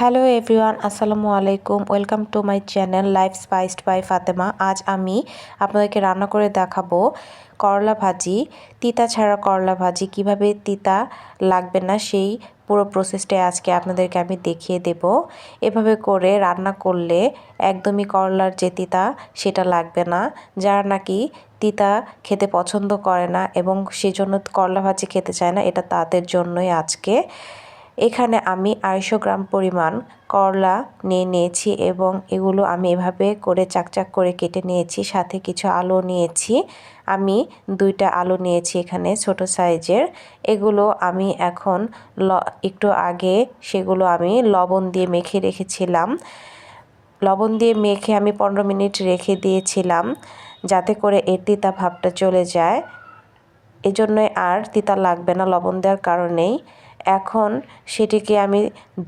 Hello everyone আসসালামু আলাইকুম welcome to my channel life spiced by Fatema আজ আমি আপনাদেরকে রান্না করে দেখাবো করলা ভাজি, তিতা ছাড়া করলা ভাজি, কীভাবে তিতা লাগবে না সেই পুরো প্রসেসটাই আজকে আপনাদেরকে আমি দেখিয়ে দেব। এভাবে করে রান্না করলে একদমই করলার যে তিতা, সেটা লাগবে না। যারা নাকি তিতা খেতে পছন্দ করে না এবং সেজন্য করলা ভাজি খেতে চায় না, এটা তাদের জন্যই আজকে। এখানে আমি আড়াইশো গ্রাম পরিমাণ করলা নিয়ে নিয়েছি এবং এগুলো আমি এভাবে করে চাকচাক করে কেটে নিয়েছি, সাথে কিছু আলু নিয়েছি। আমি দুইটা আলু নিয়েছি এখানে ছোট সাইজের। এগুলো আমি এখন ল, একটু আগে সেগুলো আমি লবণ দিয়ে মেখে রেখেছিলাম। লবণ দিয়ে মেখে আমি পনেরো মিনিট রেখে দিয়েছিলাম যাতে করে এর তিতা ভাবটা চলে যায়। এজন্যই আর তিতা লাগবে না লবণ দেওয়ার কারণেই। এখন সেটিকে আমি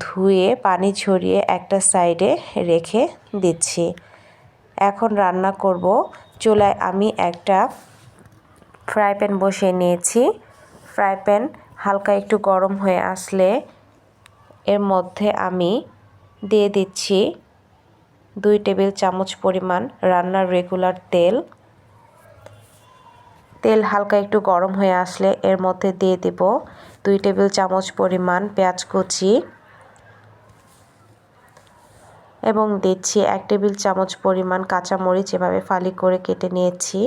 ধুয়ে, পানি ছড়িয়ে একটা সাইডে রেখে দিচ্ছি। এখন রান্না করব। চুলায় আমি একটা ফ্রাই প্যান বসিয়ে নিয়েছি। ফ্রাই প্যান হালকা একটু গরম হয়ে আসলে এর মধ্যে আমি দিয়ে দিচ্ছি দুই টেবিল চামচ পরিমাণ রান্নার রেগুলার তেল। তেল হালকা একটু গরম হয়ে আসলে এর মধ্যে দিয়ে দেব। দুই টেবিল চামচ পরিমাণ পেঁয়াজ কুচি এবং দিচ্ছি এক টেবিল চামচ পরিমাণ কাঁচামরিচ এভাবে ফালি করে কেটে নিয়েছি।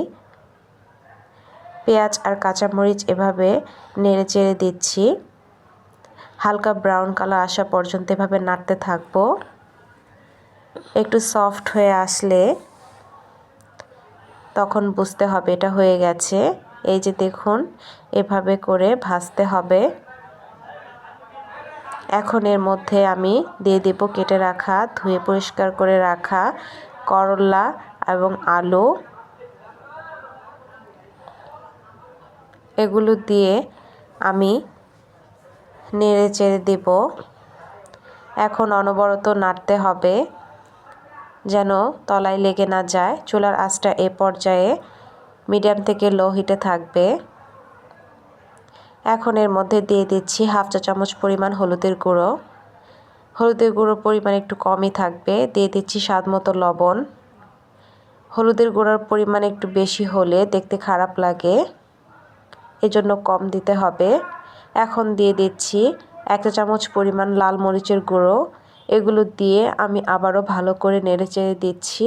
পেঁয়াজ আর কাঁচামরিচ এভাবে নেড়ে চেড়ে দিচ্ছি। হালকা ব্রাউন কালার আসা পর্যন্ত এভাবে নাড়তে থাকব। একটু সফট হয়ে আসলে তখন বুঝতে হবে এটা হয়ে গেছে। এই যে দেখুন, এভাবে করে ভাজতে হবে। এখন এর মধ্যে আমি দিয়ে দেব কেটে রাখা, ধুয়ে পরিষ্কার করে রাখা করলা এবং আলু। এগুলো দিয়ে আমি নেড়ে চেড়ে দেব। এখন অনবরত নাড়তে হবে, যেন তলায় লেগে না যায়। চুলার আঁচটা এ পর্যায়ে মিডিয়াম থেকে লো হিটে থাকবে। এখন এর মধ্যে দিয়ে দিচ্ছি হাফ চা চামচ পরিমাণ হলুদের গুঁড়ো। হলুদের গুঁড়োর পরিমাণ একটু কমই থাকবে। দিয়ে দিচ্ছি স্বাদ মতো লবণ। হলুদের গুঁড়োর পরিমাণ একটু বেশি হলে দেখতে খারাপ লাগে। এজন্য কম দিতে হবে। এখন দিয়ে দিচ্ছি এক চা চামচ পরিমাণ লাল মরিচের গুঁড়ো। এগুলো দিয়ে আমি আবারও ভালো করে নেড়ে চেড়ে দিচ্ছি।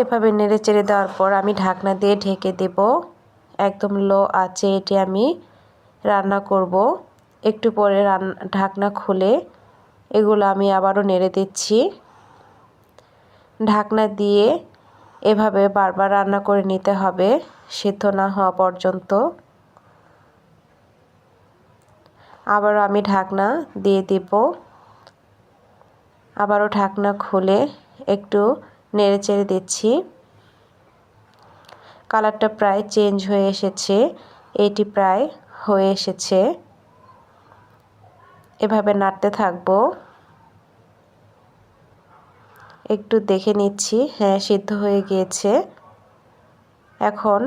এভাবে নেড়ে চেড়ে দেওয়ার পর আমি ঢাকনা দিয়ে ঢেকে দেব। একদম লো আছে এটি আমি রান্না করব। একটু পরে রান্না ঢাকনা খুলে এগুলো আমি আবারও নেড়ে দিচ্ছি। ঢাকনা দিয়ে এভাবে বারবার রান্না করে নিতে হবে, সিদ্ধ না হওয়া পর্যন্ত। আবারও আমি ঢাকনা দিয়ে দিব। আবারও ঢাকনা খুলে একটু নেড়ে চেড়ে দিচ্ছি। কালারটা প্রায় চেঞ্জ হয়ে এসেছে, এটি প্রায় হয়ে এসেছে। এভাবে নাড়তে থাকব। একটু দেখে নিচ্ছি হ্যাঁ সিদ্ধ হয়ে গিয়েছে। এখন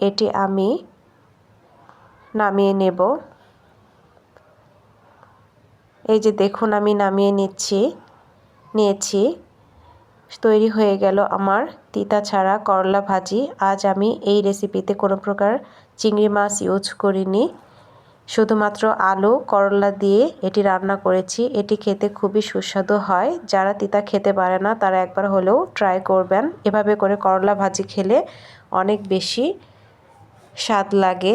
এটি আমি নামিয়ে নেব। এই যে দেখুন, আমি নামিয়ে নিচ্ছি, নিয়েছি। তৈরি হয়ে গেল আমার তিতা ছাড়া করলা ভাজি। আজ আমি এই রেসিপিতে কোনো প্রকার চিংড়ি মাছ ইউজ করিনি। শুধুমাত্র আলু, করলা দিয়ে এটি রান্না করেছি। এটি খেতে খুবই সুস্বাদু হয়। যারা তিতা খেতে পারে না, তারা একবার হলেও ট্রাই করবেন। এভাবে করে করলা ভাজি খেলে অনেক বেশি স্বাদ লাগে।